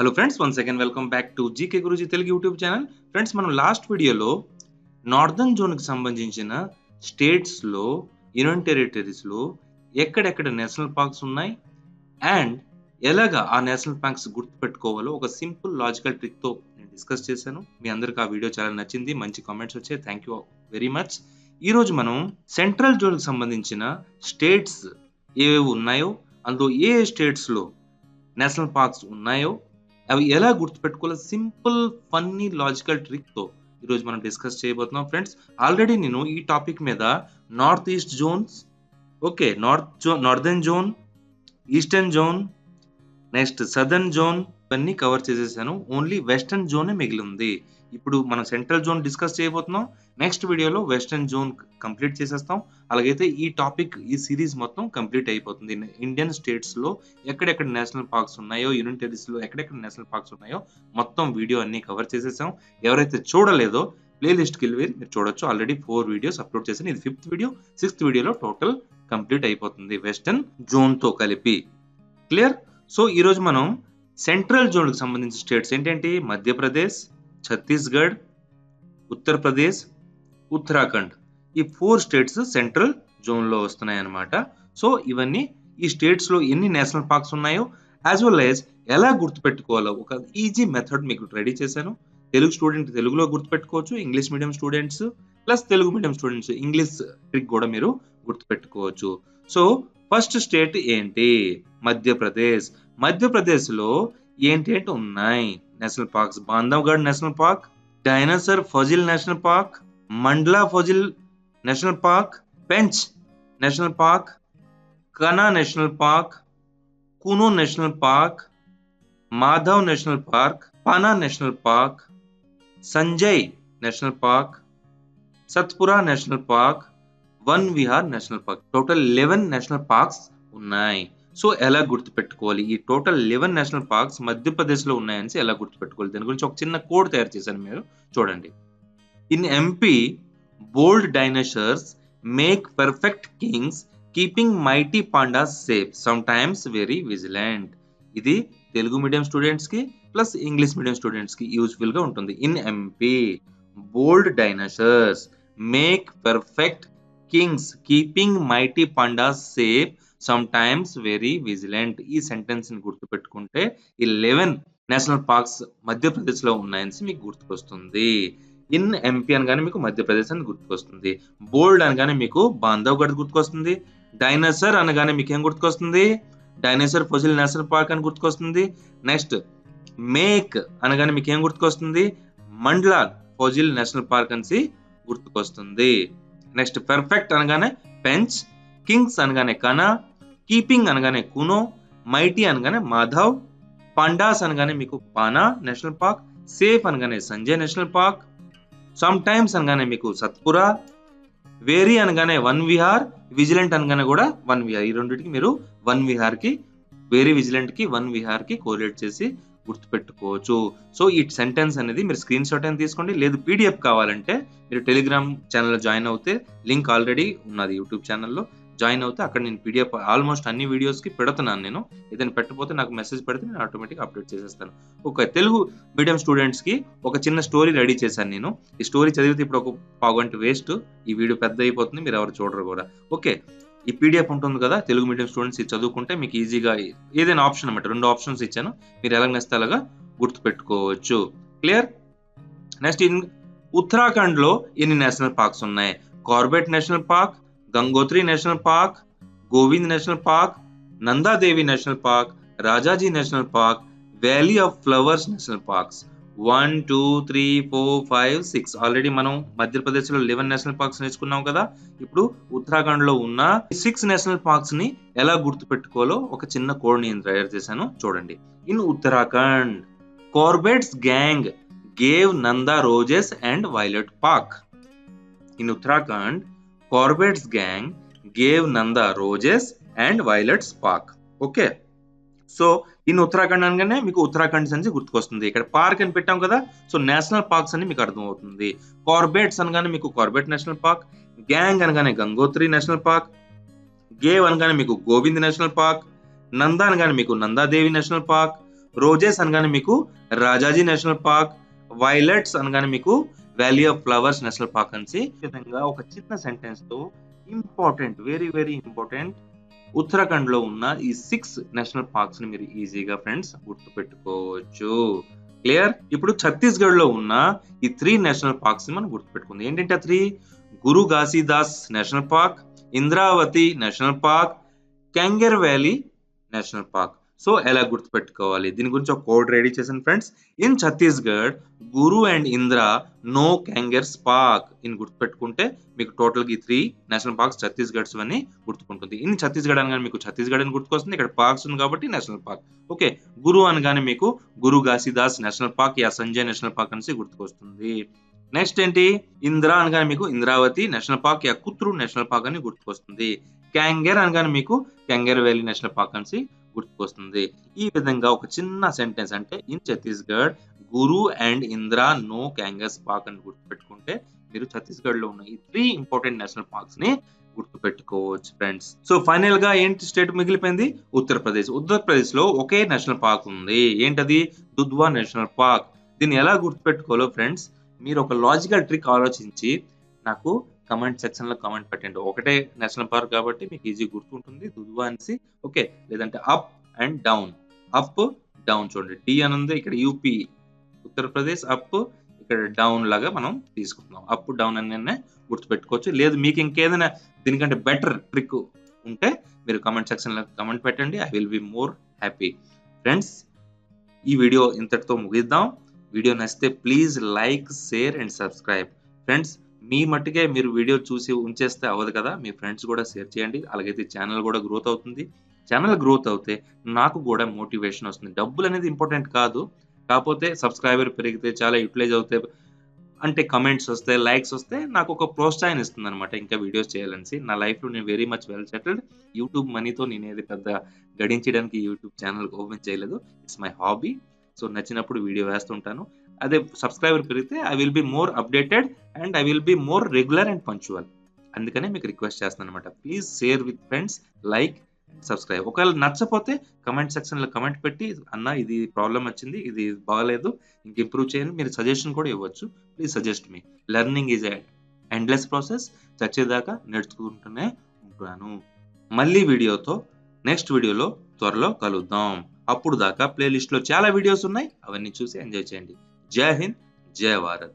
Hello friends one second welcome back to GK Guruji Telugu YouTube channel friends మనం last వీడియోలో northern జోన్కి సంబంధించిన స్టేట్స్లో యూనియన్ టెరిటరీస్లో ఎక్కడెక్కడ నేషనల్ పార్క్స్ ఉన్నాయి? అండ్ ఎలాగా ఆ నేషనల్ పార్క్స్ గుర్తుపెట్టుకోవాలో ఒక సింపుల్ లాజికల్ ట్రిక్తో నేను డిస్కస్ చేశాను. మీ అందరికి ఆ వీడియో చాలా నచ్చింది. మంచి కామెంట్స్ వచ్చాయి. థ్యాంక్ యూ వెరీ మచ్ ఈరోజు మనం సెంట్రల్ జోన్కి సంబంధించిన స్టేట్స్ ఏవేవి ఉన్నాయో అందులో ఏ స్టేట్స్లో నేషనల్ పార్క్స్ ఉన్నాయో అవి ఎలా గుర్తుపెట్టుకోవాలి సింపుల్ ఫన్నీ లాజికల్ ట్రిక్తో ఈరోజు మనం డిస్కస్ చేయబోతున్నాం. ఫ్రెండ్స్ ఆల్రెడీ నేను ఈ టాపిక్ మీద north east zones okay north జో northern zone eastern zone next southern zone ఇవన్నీ కవర్ చేసేసాను. ఓన్లీ వెస్టర్న్ జోనే మిగిలి ఉంది ఇప్పుడు మనం సెంట్రల్ జోన్ డిస్కస్ చేయబోతున్నాం. నెక్స్ట్ వీడియోలో వెస్టర్న్ జోన్ కంప్లీట్ చేసేస్తాం. అలాగైతే ఈ టాపిక్ ఈ సిరీస్ మొత్తం కంప్లీట్ అయిపోతుంది. ఇండియన్ స్టేట్స్లో ఎక్కడెక్కడ నేషనల్ పార్క్స్ ఉన్నాయో యూనియన్ టెరిటరీస్ ఎక్కడెక్కడ నేషనల్ పార్క్స్ ఉన్నాయో మొత్తం వీడియో అన్ని కవర్ చేసేసాం. ఎవరైతే చూడలేదో ప్లేలిస్ట్కి వెళ్ళి మీరు చూడొచ్చు. ఆల్రెడీ ఫోర్ వీడియోస్ అప్లోడ్ చేశాను. ఇది ఫిఫ్త్ వీడియో సిక్స్త్ వీడియోలో టోటల్ కంప్లీట్ అయిపోతుంది. వెస్టర్న్ జోన్తో కలిపి. క్లియర్ సో ఈరోజు మనం సెంట్రల్ జోన్కి సంబంధించిన స్టేట్స్ ఏంటంటే మధ్యప్రదేశ్ ఛత్తీస్గఢ్ ఉత్తరప్రదేశ్ ఉత్తరాఖండ్. ఈ ఫోర్ స్టేట్స్ సెంట్రల్ జోన్లో వస్తున్నాయి అన్నమాట సో ఇవన్నీ ఈ స్టేట్స్లో ఎన్ని నేషనల్ పార్క్స్ ఉన్నాయో యాజ్ వెల్ యాజ్ ఎలా గుర్తుపెట్టుకోవాలో ఒక ఈజీ మెథడ్ మీకు రెడీ చేశాను. తెలుగు స్టూడెంట్ తెలుగులో గుర్తుపెట్టుకోవచ్చు English medium students plus Telugu medium students English trick కూడా మీరు గుర్తుపెట్టుకోవచ్చు. సో ఫస్ట్ స్టేట్ ఏంటి? మధ్యప్రదేశ్. మధ్యప్రదేశ్లో ఏంటేంటి ఉన్నాయి national parks Bandhavgarh national park dinosaur fossil national park Mandla fossil national park Pench national park Kanha national park Kuno national park Madhav national park Panna national park Sanjay national park Satpura national park Van Vihar national park total eleven national parks ఉన్నాయి so ఎలా గుర్తుపెట్టుకోవాలి? ఈ total eleven national parks మధ్యప్రదేశ్లో ఉన్నాయని ఎలా గుర్తుపెట్టుకోవాలి? దాని గురించి ఒక చిన్న కోడ్ తయారు చేశాను మీరు. చూడండి. In MP bold dinosaurs make perfect kings keeping mighty pandas safe sometimes very vigilant. ఇది తెలుగు మీడియం స్టూడెంట్స్కి ప్లస్ ఇంగ్లీష్ మీడియం స్టూడెంట్స్కి ఉంటుంది. In MP bold dinosaurs make perfect kings keeping mighty pandas safe sometimes very vigilant ఈ సెంటెన్స్ని గుర్తుపెట్టుకుంటే ఈ eleven national parks మధ్యప్రదేశ్లో ఉన్నాయని మీకు గుర్తుకొస్తుంది. ఇన్ ఎంపీ అనగానే మీకు మధ్యప్రదేశ్ అని గుర్తుకొస్తుంది. బోల్డ్ అనగానే మీకు బాంధవ్గఢ్ గుర్తుకొస్తుంది. డైనోసర్ అనగానే మీకు ఏం గుర్తుకొస్తుంది? డైనోసర్ ఫొజిల్ నేషనల్ పార్క్ అని గుర్తుకొస్తుంది. నెక్స్ట్ మేక్ అనగానే మీకు ఏం గుర్తుకొస్తుంది? మండ్లా ఫోజిల్ నేషనల్ పార్క్ అని గుర్తుకొస్తుంది. నెక్స్ట్ పర్ఫెక్ట్ అనగానే పెంచ్. కింగ్స్ అనగానే కనా. కీపింగ్ అనగానే కునో మైటీ అనగానే మాధవ్ పండాస్ అనగానే మీకు పానా నేషనల్ పార్క్ సేఫ్ అనగానే Sanjay national park sometimes అనగానే మీకు సత్పురా వేరీ అనగానే వన్ విహార్ విజిలెంట్ అనగానే కూడా వన్ విహార్. ఈ రెండింటికి మీరు వన్ విహార్కి వేరీ విజిలెంట్కి వన్ విహార్కి కోరిలేట్ చేసి గుర్తుపెట్టుకోవచ్చు. సో ఈ సెంటెన్స్ అనేది మీరు స్క్రీన్ షాట్ అని తీసుకోండి. లేదు పీడిఎఫ్ కావాలంటే మీరు టెలిగ్రామ్ ఛానల్ జాయిన్ అవుతే లింక్ ఆల్రెడీ ఉన్నది యూట్యూబ్ ఛానల్లో. జాయిన్ అవుతే అక్కడ నేను పీడిఎఫ్ ఆల్మోస్ట్ అన్ని వీడియోస్కి పెడుతున్నాను నేను. ఏదైనా పెట్టకపోతే నాకు మెసేజ్ పెడితే నేను ఆటోమేటిక్గా అప్డేట్ చేసేస్తాను. ఒక తెలుగు మీడియం స్టూడెంట్స్కి ఒక చిన్న స్టోరీ రెడీ చేశాను నేను. ఈ స్టోరీ చదివితే ఇప్పుడు ఒక పావుగంట వేస్ట్. ఈ వీడియో పెద్ద అయిపోతుంది మీరు ఎవరు చూడరు కూడా. ఓకే ఈ పీడిఎఫ్ ఉంటుంది కదా తెలుగు మీడియం స్టూడెంట్స్ ఇది చదువుకుంటే మీకు ఈజీగా ఏదైనా ఆప్షన్ అనమాట రెండు ఆప్షన్స్ ఇచ్చాను. మీరు ఎలా నెస్తే అలాగా గుర్తుపెట్టుకోవచ్చు. క్లియర్? నెక్స్ట్ ఇన్ ఉత్తరాఖండ్లో ఎన్ని నేషనల్ పార్క్స్ ఉన్నాయి? Corbett national park Gangotri national park Govind national park Nanda Devi national park Rajaji national park valley of flowers national parks. One two three four five six. Already మనం మధ్యప్రదేశ్లో eleven national parks నేర్చుకున్నాం కదా. ఇప్పుడు ఉత్తరాఖండ్లో ఉన్న six national పార్క్స్ని ఎలా గుర్తు పెట్టుకోవాలో ఒక చిన్న కోడ్ నేను తయారు చేశాను. చూడండి. In Uttarakhand Corbett's gang gave Nanda roses and violet park. In Uttarakhand Corbett's gang gave Nanda roses and violets park okay so in Uttarakhand అనగానే మీకు ఉత్తరాఖండ్ నుంచి గుర్తుకొస్తుంది. ఇక్కడ పార్క్ అని పెట్టాం కదా సో నేషనల్ పార్క్స్ అని మీకు అర్థమవుతుంది. కార్బెట్స్ అనగానే మీకు కార్బెట్ నేషనల్ పార్క్ గ్యాంగ్ అనగానే గంగోత్రి నేషనల్ పార్క్ గేవ్ అనగానే మీకు గోవింద్ నేషనల్ పార్క్ నందా అనగానే మీకు నందాదేవి నేషనల్ పార్క్ రోజెస్ అనగానే మీకు రాజాజీ నేషనల్ పార్క్ వైలెట్స్ అనగానే మీకు valley of flowers national park అని విధంగా ఒక చిన్న సెంటెన్స్తో ఇంపార్టెంట్ వెరీ వెరీ ఇంపార్టెంట్ ఉత్తరాఖండ్లో ఉన్న ఈ సిక్స్ నేషనల్ పార్క్స్ని మీరు ఈజీగా ఫ్రెండ్స్ గుర్తు పెట్టుకోవచ్చు క్లియర్ ఇప్పుడు ఛత్తీస్గఢ్లో ఉన్న ఈ త్రీ నేషనల్ పార్క్స్ని మనం గుర్తుపెట్టుకుంది. ఏంటంటే three Guru Ghasidas national park Indravati national park Kanger valley national park so ఎలా గుర్తుపెట్టుకోవాలి? దీని గురించి ఒక కోడ్ రెడీ చేశాను friends. In Chhattisgarh Guru and Indra no Kanger's park in గుర్తుపెట్టుకుంటే మీకు టోటల్గా ఈ త్రీ నేషనల్ పార్క్స్ ఛత్తీస్గఢ్స్ అని గుర్తుకుంటుంది. ఇన్ ఛత్తీస్గఢ్ అనగానే మీకు ఛత్తీస్గఢ్ అని గుర్తుకొస్తుంది ఇక్కడ పార్క్స్ ఉంది కాబట్టి నేషనల్ పార్క్. ఓకే గురు అనగానే మీకు గురు ఘాసీదాస్ నేషనల్ పార్క్ యా సంజయ్ నేషనల్ పార్క్ అనేసి గుర్తుకొస్తుంది. నెక్స్ట్ ఏంటి? ఇంద్ర అనగానే మీకు ఇంద్రావతి నేషనల్ పార్క్ యా కుత్రు నేషనల్ పార్క్ అని గుర్తుకొస్తుంది. క్యాంగర్ అనగానే మీకు క్యాంగర్ వ్యాలీ నేషనల్ పార్క్ అనేసి గుర్తుకొస్తుంది. ఈ విధంగా ఒక చిన్న సెంటెన్స్ అంటే in Chhattisgarh Guru and Indra no Kangers park అని గుర్తుపెట్టుకుంటే మీరు ఛత్తీస్గఢ్లో ఉన్న ఈ త్రీ ఇంపార్టెంట్ నేషనల్ పార్క్స్ని గుర్తుపెట్టుకోవచ్చు ఫ్రెండ్స్ సో ఫైనల్గా ఏంటి స్టేట్ మిగిలిపోయింది? ఉత్తరప్రదేశ్. ఉత్తరప్రదేశ్లో ఒకే నేషనల్ పార్క్ ఉంది. ఏంటది? దుద్వా నేషనల్ పార్క్ దీన్ని ఎలా గుర్తుపెట్టుకోవాలో ఫ్రెండ్స్ మీరు ఒక లాజికల్ ట్రిక్ ఆలోచించి నాకు కమెంట్ సెక్షన్లో కమెంట్ పెట్టండి. ఒకటే నేషనల్ పార్క్ కాబట్టి మీకు ఈజీ గుర్తుంటుంది. దుద్వా అనేసి ఓకే లేదంటే up and down up down చూడండి. డి అని ఉంది ఇక్కడ యూపీ ఉత్తరప్రదేశ్ అప్ ఇక్కడ డౌన్ లాగా మనం తీసుకుంటున్నాం. అప్ డౌన్ అని గుర్తుపెట్టుకోవచ్చు. లేదు మీకు ఇంకేదైనా దీనికంటే బెటర్ ట్రిక్ ఉంటే మీరు కమెంట్ సెక్షన్లో కమెంట్ పెట్టండి. I will be more happy friends ఈ వీడియో ఇంతటితో ముగిద్దాం. వీడియో నచ్చితే please like share and subscribe friends మీ మట్టుకే మీరు వీడియో చూసి ఉంచేస్తే అవ్వదు కదా. మీ ఫ్రెండ్స్ కూడా షేర్ చేయండి. అలాగైతే ఛానల్ కూడా గ్రోత్ అవుతుంది. ఛానల్ గ్రోత్ అవుతే నాకు కూడా మోటివేషన్ వస్తుంది. డబ్బులు అనేది ఇంపార్టెంట్ కాదు. కాకపోతే సబ్స్క్రైబర్ పెరిగితే చాలా యూటిలైజ్ అవుతాయి అంటే కమెంట్స్ వస్తే లైక్స్ వస్తే నాకు ఒక ప్రోత్సాహం ఇస్తుంది అనమాట ఇంకా వీడియోస్ చేయాలని నా లైఫ్లో నేను very much well settled. YouTube మనీతో నేను ఏది పెద్ద గడించడానికి యూట్యూబ్ ఛానల్ ఓపెన్ చేయలేదు. ఇట్స్ మై హాబీ సో నచ్చినప్పుడు వీడియో వేస్తుంటాను. అదే సబ్స్క్రైబర్ పెరిగితే I will be more updated and I will be more regular and punctual అందుకనే మీకు రిక్వెస్ట్ చేస్తాను అనమాట please share with friends like subscribe ఒకవేళ నచ్చపోతే కమెంట్ సెక్షన్లో కమెంట్ పెట్టి అన్న ఇది ప్రాబ్లం వచ్చింది ఇది బాగలేదు ఇంక ఇంప్రూవ్ చేయండి. మీరు సజెషన్ కూడా ఇవ్వచ్చు. Please suggest me learning is endless process చచ్చేదాకా నేర్చుకుంటూనే ఉంటాను. మళ్ళీ వీడియోతో నెక్స్ట్ వీడియోలో త్వరలో కలుద్దాం. అప్పుడు దాకా ప్లేలిస్ట్లో చాలా వీడియోస్ ఉన్నాయి. అవన్నీ చూసి ఎంజాయ్ చేయండి. जय हिंद जय भारत।